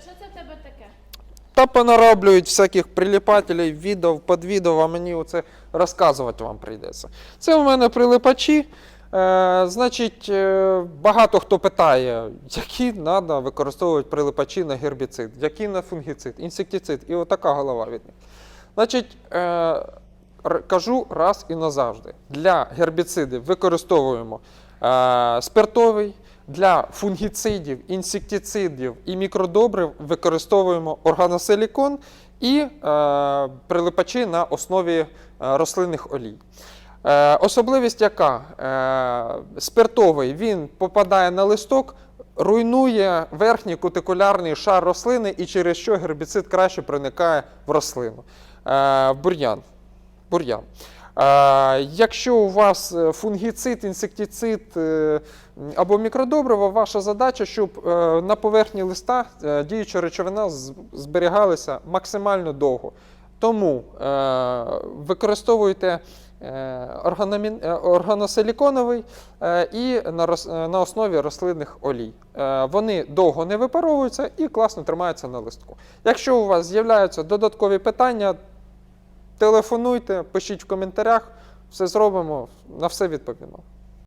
Що це в тебе таке? Та понароблюють всяких приліпателів, відео, підвідео, а мені оце розказувати вам прийдеться. Це у мене прилипачі. Е, значить, е, багато хто питає, які треба використовувати прилипачі на гербіцид, які на фунгіцид, інсектицид, і отака голова від них. Значить, е, кажу раз і назавжди. Для гербіцидів використовуємо е, спиртовий, для фунгіцидів, інсектицидів і мікродобрив використовуємо органосилікон і е, прилипачі на основі е, рослинних олій. Е, особливість яка? Е, спиртовий він попадає на листок, руйнує верхній кутикулярний шар рослини, і через що гербіцид краще проникає в рослину. Е, бур'ян. бур'ян. Якщо у вас е, фунгіцид, інсектицид е, або мікродобриво, ваша задача, щоб е, на поверхні листа діюча речовина зберігалася максимально довго. Тому використовуйте органосиліконовий і на, основі рослинних олій. Вони довго не випаровуються і класно тримаються на листку. Якщо у вас з'являються додаткові питання, телефонуйте, пишіть в коментарях, все зробимо, на все відповімо.